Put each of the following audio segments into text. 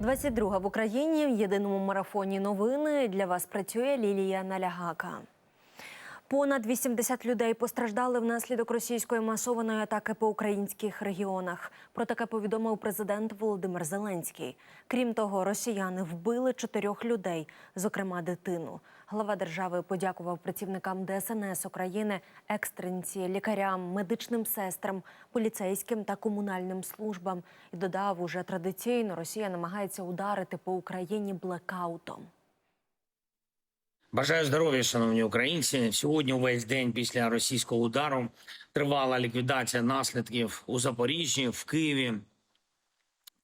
22 в Україні в єдиному марафоні новини для вас працює Лілія Налягака. Понад 80 людей постраждали внаслідок російської масованої атаки по українських регіонах. Про таке повідомив президент Володимир Зеленський. Крім того, росіяни вбили чотирьох людей, зокрема дитину. Глава держави подякував працівникам ДСНС України, екстренці, лікарям, медичним сестрам, поліцейським та комунальним службам і додав, уже традиційно Росія намагається ударити по Україні блекаутом. Бажаю здоров'я, шановні українці. Сьогодні, увесь день після російського удару, тривала ліквідація наслідків у Запоріжжі, в Києві,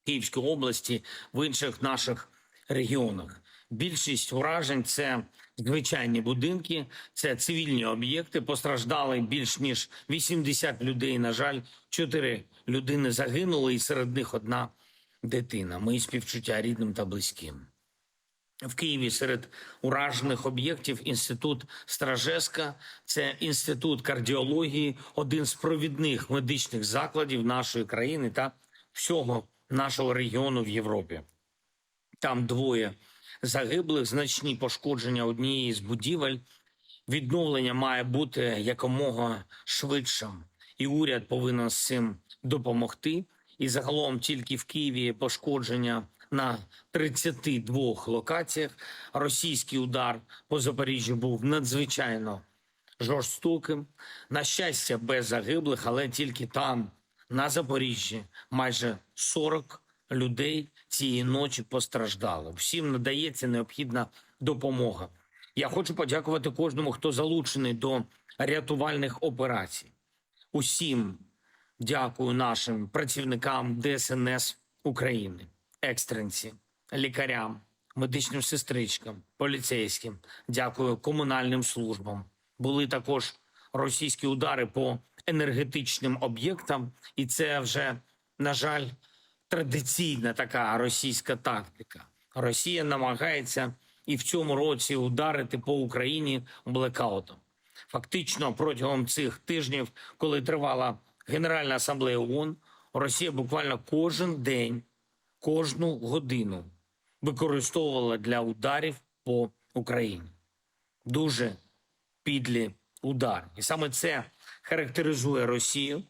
Київській області, в інших наших регіонах. Більшість уражень це звичайні будинки, це цивільні об'єкти. Постраждали більш ніж 80 людей. На жаль, 4 людини загинули, і серед них одна дитина. Мої співчуття рідним та близьким. В Києві серед уражених об'єктів інститут Стражеска, це інститут кардіології, один з провідних медичних закладів нашої країни та всього нашого регіону в Європі. Там двоє загиблих, значні пошкодження однієї з будівель. Відновлення має бути якомога швидшим, і уряд повинен з цим допомогти. І загалом тільки в Києві пошкодження на 32 локаціях. Російський удар по Запоріжжю був надзвичайно жорстоким. На щастя, без загиблих, але тільки там, на Запоріжжі, майже 40 людей цієї ночі постраждало. Всім надається необхідна допомога. Я хочу подякувати кожному, хто залучений до рятувальних операцій. Усім дякую нашим працівникам ДСНС України, екстренці, лікарям, медичним сестричкам, поліцейським. Дякую комунальним службам. Були також російські удари по енергетичним об'єктам, і це вже, на жаль, традиційна така російська тактика. Росія намагається і в цьому році ударити по Україні блекаутом. Фактично, протягом цих тижнів, коли тривала Генеральна асамблея ООН, Росія буквально кожен день, кожну годину використовувала для ударів по Україні. Дуже підлі удари. І саме це характеризує Росію,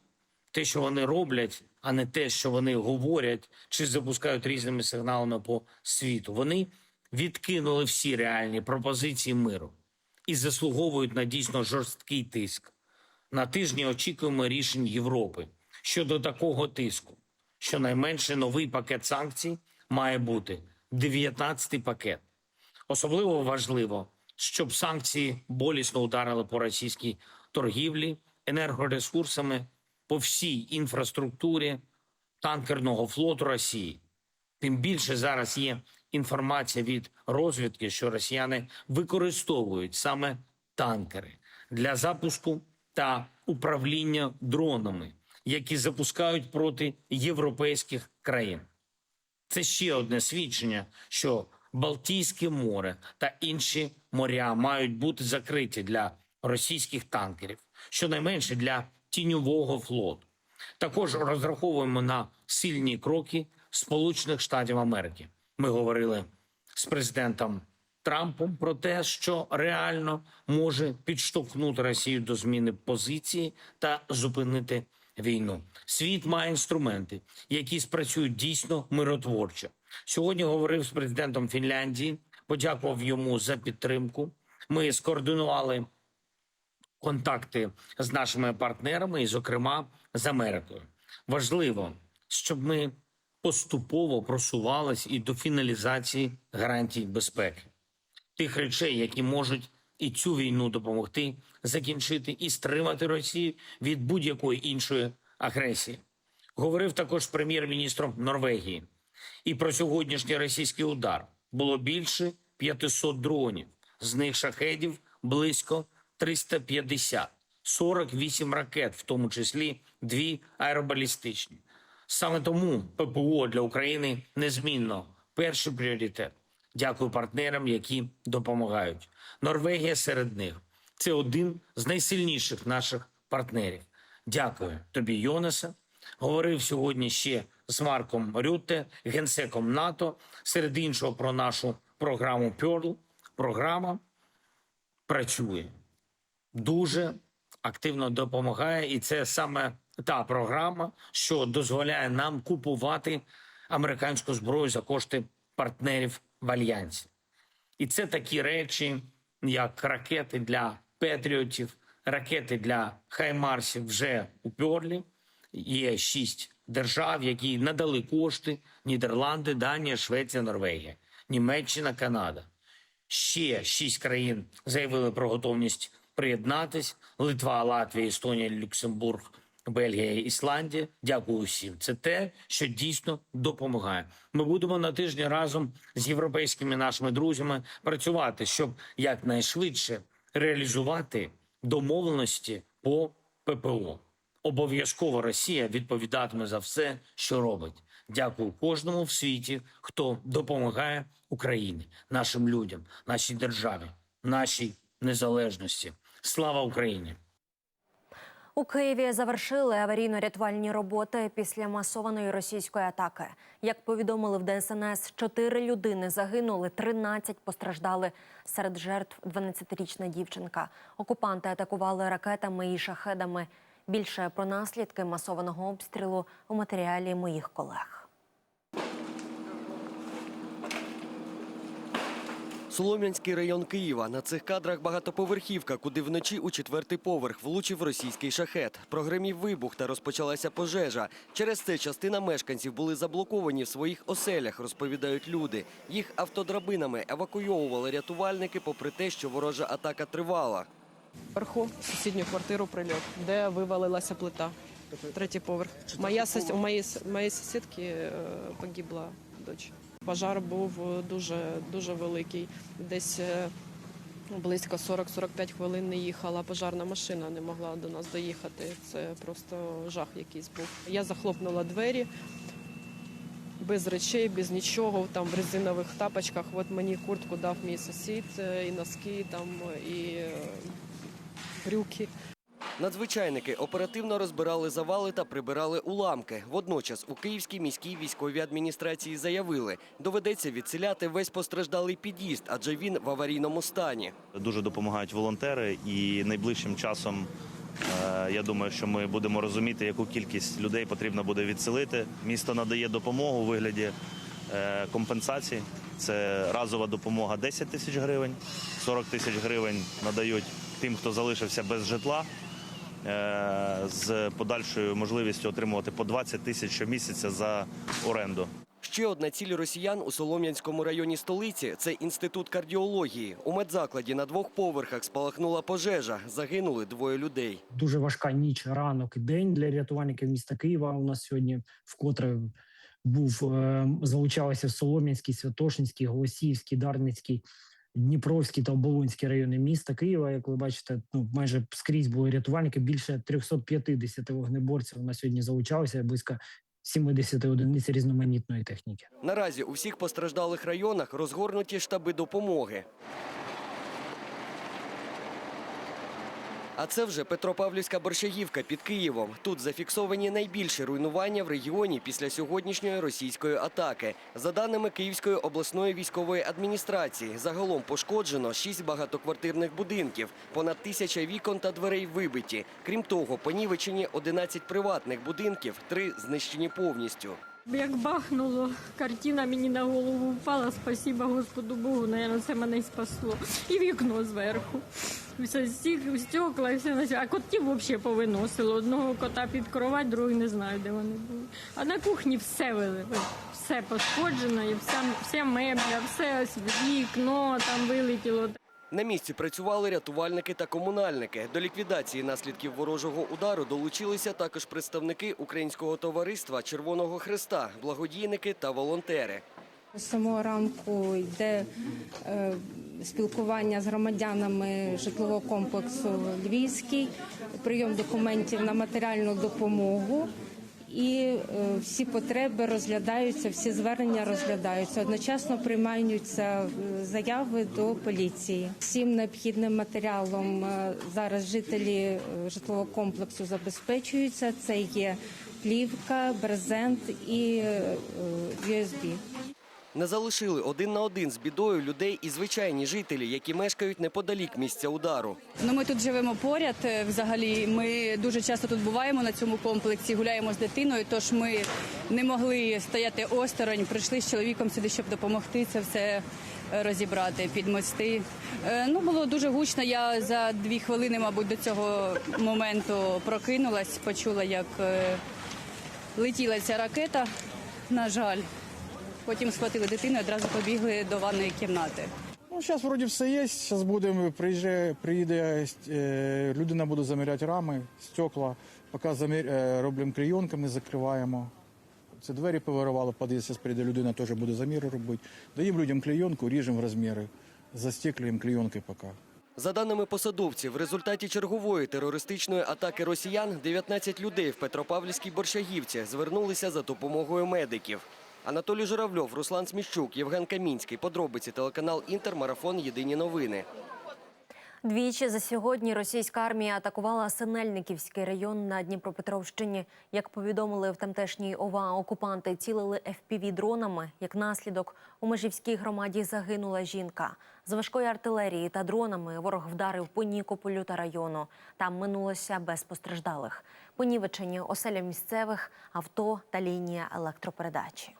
те, що вони роблять, а не те, що вони говорять чи запускають різними сигналами по світу. Вони відкинули всі реальні пропозиції миру і заслуговують на дійсно жорсткий тиск. На тижні очікуємо рішень Європи щодо такого тиску. Щонайменше новий пакет санкцій має бути 19-й пакет. Особливо важливо, щоб санкції болісно ударили по російській торгівлі, енергоресурсами, по всій інфраструктурі танкерного флоту Росії. Тим більше зараз є інформація від розвідки, що росіяни використовують саме танкери для запуску та управління дронами, які запускають проти європейських країн. Це ще одне свідчення, що Балтійське море та інші моря мають бути закриті для російських танкерів, щонайменше для тіньового флоту. Також розраховуємо на сильні кроки Сполучених Штатів Америки. Ми говорили з президентом Трампом про те, що реально може підштовхнути Росію до зміни позиції та зупинити війну. Світ має інструменти, які спрацюють дійсно миротворчо. Сьогодні говорив з президентом Фінляндії, подякував йому за підтримку. Ми скоординували контакти з нашими партнерами, і, зокрема, з Америкою. Важливо, щоб ми поступово просувались і до фіналізації гарантій безпеки, тих речей, які можуть і цю війну допомогти закінчити і стримати Росію від будь-якої іншої агресії. Говорив також прем'єр-міністром Норвегії. І про сьогоднішній російський удар було більше 500 дронів, з них шахедів близько 350, 48 ракет, в тому числі дві аеробалістичні. Саме тому ППО для України незмінно перший пріоритет. Дякую партнерам, які допомагають. Норвегія серед них. Це один з найсильніших наших партнерів. Дякую тобі, Йонаса, Говорив сьогодні ще з Марком Рютте, генсеком НАТО, серед іншого про нашу програму Pearl. Програма працює дуже активно допомагає, і це саме та програма, що дозволяє нам купувати американську зброю за кошти партнерів в альянсі. І це такі речі, як ракети для Петріотів, ракети для Хаймарсів вже у Пьорлі. Є шість держав, які надали кошти: Нідерланди, Данія, Швеція, Норвегія, Німеччина, Канада. Ще шість країн заявили про готовність приєднатись: Литва, Латвія, Естонія, Люксембург, Бельгія, Ісландія. Дякую всім. Це те, що дійсно допомагає. Ми будемо на тижні разом з європейськими нашими друзями працювати, щоб якнайшвидше реалізувати домовленості по ППО. Обов'язково Росія відповідатиме за все, що робить. Дякую кожному в світі, хто допомагає Україні, нашим людям, нашій державі, нашій незалежності. Слава Україні! У Києві завершили аварійно-рятувальні роботи після масованої російської атаки. Як повідомили в ДСНС, чотири людини загинули, 13 постраждали. Серед жертв 12-річна дівчинка. Окупанти атакували ракетами і шахедами. Більше про наслідки масованого обстрілу у матеріалі моїх колег. Солом'янський район Києва. На цих кадрах багатоповерхівка, куди вночі у четвертий поверх влучив російський шахет. Прогремів вибух та розпочалася пожежа. Через це частина мешканців були заблоковані в своїх оселях, розповідають люди. Їх автодрабинами евакуйовували рятувальники, попри те, що ворожа атака тривала. Вверху в сусідню квартиру прильот, де вивалилася плита. Третій поверх. Моя сос... у моєї, моєї сусідки е, погибла дочь. Пожар був е, дуже дуже великий. Десь е, близько 40-45 хвилин не їхала пожарна машина, не могла до нас доїхати. Це просто жах якийсь був. Я захлопнула двері. Без речей, без нічого, там в резинових тапочках. От мені куртку дав мій сусід, е, і носки, там, і брюки. Надзвичайники оперативно розбирали завали та прибирали уламки. Водночас у Київській міській військовій адміністрації заявили, доведеться відселяти весь постраждалий під'їзд, адже він в аварійному стані. Дуже допомагають волонтери, і найближчим часом е, я думаю, що ми будемо розуміти, яку кількість людей потрібно буде відселити. Місто надає допомогу у вигляді е, компенсацій. Це разова допомога 10 тисяч гривень, 40 тисяч гривень надають тим, хто залишився без житла. Е, З подальшою можливістю отримувати по 20 тисяч щомісяця за оренду. Ще одна ціль росіян у Солом'янському районі столиці це інститут кардіології. У медзакладі на двох поверхах спалахнула пожежа. Загинули двоє людей. дуже важка ніч, ранок і день для рятувальників міста Києва. У нас сьогодні вкотре був е, залучалися Солом'янський, Святошинський, Голосіївський, Дарницький, Дніпровський та Оболонський райони міста Києва. Як ви бачите, ну майже скрізь були рятувальники. Більше 350 вогнеборців на сьогодні залучалося близько 70 одиниць різноманітної техніки. Наразі у всіх постраждалих районах розгорнуті штаби допомоги. А це вже Петропавлівська борщагівка під Києвом. Тут зафіксовані найбільші руйнування в регіоні після сьогоднішньої російської атаки. За даними Київської обласної військової адміністрації, загалом пошкоджено шість багатоквартирних будинків, понад тисяча вікон та дверей вибиті. Крім того, понівечені 11 приватних будинків, три знищені повністю. Як бахнуло, картина мені на голову впала. Спасіба Господу Богу, наверное, це мене й спасло. І вікно зверху. Все стекла, все на. А котів взагалі повиносило. Одного кота під кровать, другий не знаю, де вони були. А на кухні все вили. Все пошкоджено, і вся, вся мебля, все вікно там вилетіло. На місці працювали рятувальники та комунальники. До ліквідації наслідків ворожого удару долучилися також представники Українського товариства Червоного Христа, благодійники та волонтери. З самого ранку йде е, спілкування з громадянами житлового комплексу Львівський, прийом документів на матеріальну допомогу. І е, всі потреби розглядаються, всі звернення розглядаються. Одночасно приймаються е, заяви до поліції. Всім необхідним матеріалом е, зараз жителі житлового комплексу забезпечуються. Це є плівка, брезент і USB. Не залишили один на один з бідою людей і звичайні жителі, які мешкають неподалік місця удару. Ну, ми тут живемо поряд. е, Взагалі, ми дуже часто тут буваємо на цьому комплексі, гуляємо з дитиною. Тож ми не могли стояти осторонь. Прийшли з чоловіком сюди, щоб допомогти це все е, розібрати, підмости. Е, Ну було дуже гучно. Я за дві хвилини, мабуть, до цього моменту прокинулась, почула, як летіла ця ракета. На жаль, потім схватили дитину, і одразу побігли до ванної кімнати. Ну, зараз вроді все є. Зараз будемо, приїжджає, приїде е, людина буде заміряти рами, стекла. Поки замір, е, робимо клейонками, закриваємо. Це двері повиривали, під'їзд, зараз прийде людина, теж буде заміри робити. Даємо людям клейонку, ріжемо в розміри, застеклюємо клейонкою поки. За даними посадовців, в результаті чергової терористичної атаки росіян 19 людей в Петропавлівській Борщагівці звернулися за допомогою медиків. Анатолій Журавльов, Руслан Сміщук, Євген Камінський. Подробиці телеканал Інтер. Марафон. Єдині новини. Двічі за сьогодні російська армія атакувала Синельниківський район на Дніпропетровщині. Як повідомили в тамтешній ОВА, окупанти цілили fpv дронами. Як наслідок у Межівській громаді загинула жінка. З важкої артилерії та дронами ворог вдарив по Нікополю та району. Там минулося без постраждалих. Понівечені оселя місцевих, авто та лінія електропередачі.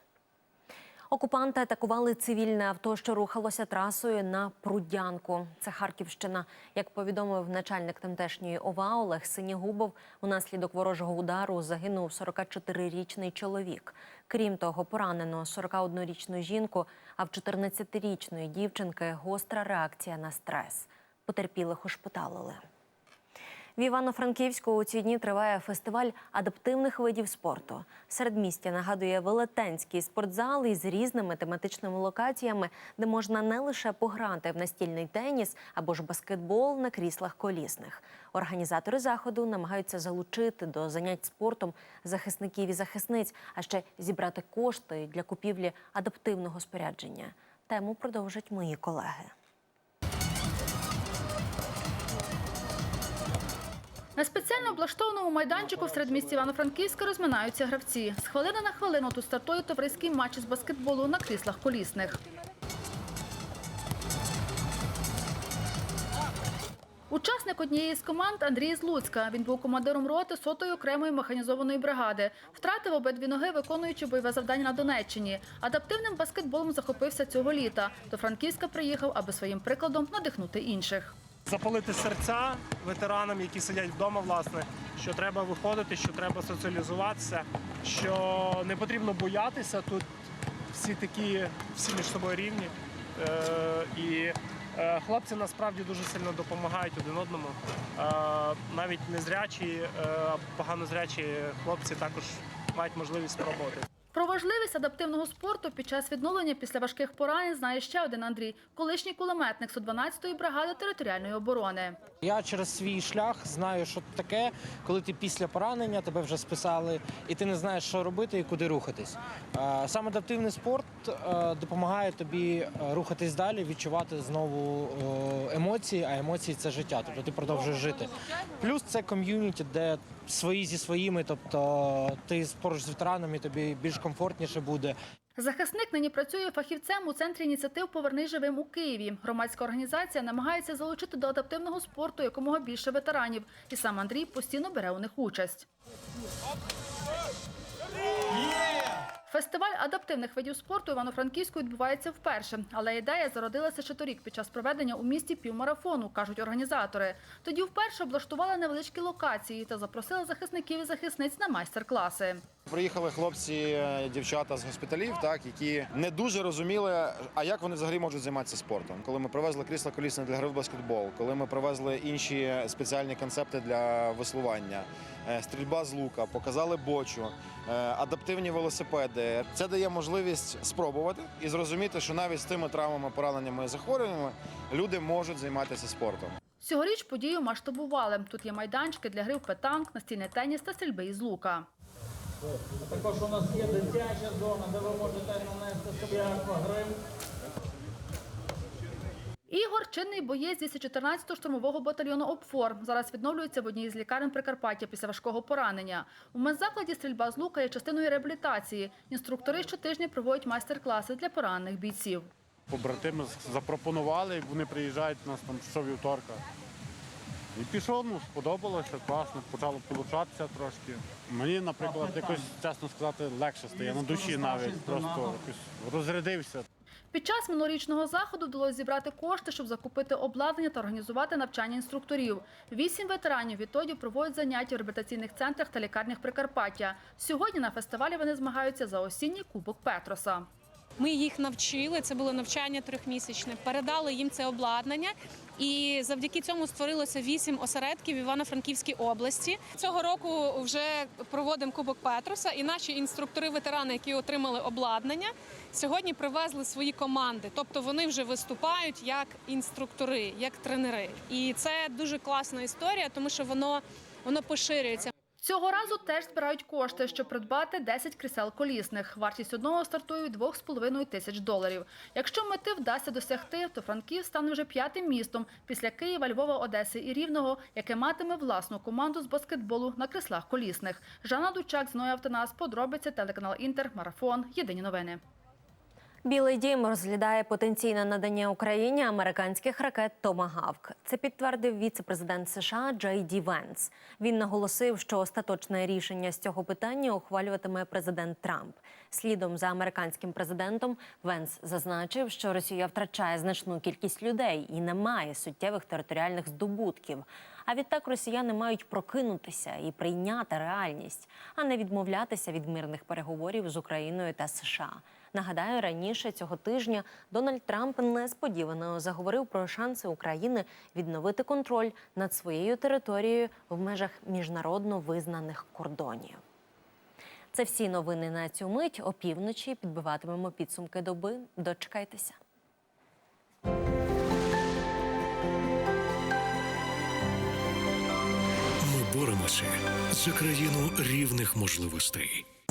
Окупанти атакували цивільне авто, що рухалося трасою на Прудянку. Це Харківщина. Як повідомив начальник тамтешньої ОВА Олег Синігубов, унаслідок ворожого удару загинув 44-річний чоловік. Крім того, поранено 41-річну жінку, а в 14-річної дівчинки гостра реакція на стрес. Потерпілих ушпиталили. В Івано-Франківську у ці дні триває фестиваль адаптивних видів спорту. Середмістя нагадує велетенський спортзал із різними тематичними локаціями, де можна не лише пограти в настільний теніс або ж баскетбол на кріслах колісних. Організатори заходу намагаються залучити до занять спортом захисників і захисниць, а ще зібрати кошти для купівлі адаптивного спорядження. Тему продовжать мої колеги. На спеціально облаштованому майданчику в середмісті Івано-Франківська розминаються гравці. З хвилини на хвилину тут стартує товариський матч з баскетболу на кріслах колісних. Учасник однієї з команд Андрій з Луцька. Він був командиром роти сотої окремої механізованої бригади. Втратив обидві ноги, виконуючи бойове завдання на Донеччині. Адаптивним баскетболом захопився цього літа. До Франківська приїхав, аби своїм прикладом надихнути інших. Запалити серця ветеранам, які сидять вдома, власне, що треба виходити, що треба соціалізуватися, що не потрібно боятися. Тут всі такі, всі між собою рівні. Е, і е, хлопці насправді дуже сильно допомагають один одному. Е, навіть незрячі, погано зрячі хлопці також мають можливість спробувати. Про важливість адаптивного спорту під час відновлення після важких поранень знає ще один Андрій, колишній кулеметник 112-ї бригади територіальної оборони. Я через свій шлях знаю, що таке, коли ти після поранення тебе вже списали, і ти не знаєш, що робити і куди рухатись. Е, Сам адаптивний спорт е, допомагає тобі е, рухатись далі, відчувати знову емоції, а емоції це життя. Тобто ти продовжуєш жити. Плюс це ком'юніті, де свої зі своїми, тобто ти поруч з ветеранами, тобі більш комфортніше буде. Захисник нині працює фахівцем у центрі ініціатив Поверни живим у Києві. Громадська організація намагається залучити до адаптивного спорту якомога більше ветеранів. І сам Андрій постійно бере у них участь. Фестиваль адаптивних видів спорту Івано-Франківську відбувається вперше, але ідея зародилася ще торік під час проведення у місті півмарафону, кажуть організатори. Тоді вперше облаштували невеличкі локації та запросили захисників і захисниць на майстер-класи. Приїхали хлопці, е, дівчата з госпіталів, так які не дуже розуміли, а як вони взагалі можуть займатися спортом. Коли ми привезли крісла колісне для гри в баскетбол, коли ми привезли інші спеціальні концепти для веслування, е, стрільба з лука, показали бочу, е, адаптивні велосипеди. Це дає можливість спробувати і зрозуміти, що навіть з тими травмами, пораненнями і захворюваннями люди можуть займатися спортом. Цьогоріч подію масштабували. Тут є майданчики для гри в петанк, настільний теніс та стрільби із лука. Також у нас є дитяча зона, де ви можете нанести собі аквагрим. Ігор чинний боєць 214-го штурмового батальйону «Обформ». Зараз відновлюється в одній із лікарень Прикарпаття після важкого поранення. У медзакладі стрільба з лука є частиною реабілітації. Інструктори щотижня проводять майстер-класи для поранених бійців. Побратими запропонували, вони приїжджають у нас там щовівторка. І пішов, ну, сподобалося, класно, почало получатися трошки. Мені, наприклад, якось, чесно сказати, легше стає на душі навіть, просто якось розрядився. Під час минулорічного заходу вдалося зібрати кошти, щоб закупити обладнання та організувати навчання інструкторів. Вісім ветеранів відтоді проводять заняття в реабілітаційних центрах та лікарнях Прикарпаття. Сьогодні на фестивалі вони змагаються за осінній кубок Петроса. Ми їх навчили. Це було навчання трьохмісячне. Передали їм це обладнання, і завдяки цьому створилося вісім осередків в Івано-Франківській області. Цього року вже проводимо Кубок Петруса, і наші інструктори-ветерани, які отримали обладнання, сьогодні привезли свої команди. Тобто вони вже виступають як інструктори, як тренери. І це дуже класна історія, тому що воно, воно поширюється. Цього разу теж збирають кошти, щоб придбати 10 крісел колісних. Вартість одного стартує від 2,5 тисяч доларів. Якщо мети вдасться досягти, то Франків стане вже п'ятим містом після Києва, Львова, Одеси і Рівного, яке матиме власну команду з баскетболу на кріслах колісних. Жанна Дучак, Зноя Автонас, подробиці, телеканал Інтер, Марафон. Єдині новини. Білий дім розглядає потенційне надання Україні американських ракет Томагавк. Це підтвердив віце-президент США Джей Ді Венс. Він наголосив, що остаточне рішення з цього питання ухвалюватиме президент Трамп. Слідом за американським президентом Венс зазначив, що Росія втрачає значну кількість людей і не має суттєвих територіальних здобутків. А відтак росіяни мають прокинутися і прийняти реальність, а не відмовлятися від мирних переговорів з Україною та США. Нагадаю, раніше цього тижня Дональд Трамп несподівано заговорив про шанси України відновити контроль над своєю територією в межах міжнародно визнаних кордонів. Це всі новини на цю мить. Опівночі підбиватимемо підсумки доби. Дочекайтеся. Ми боремося за країну рівних можливостей.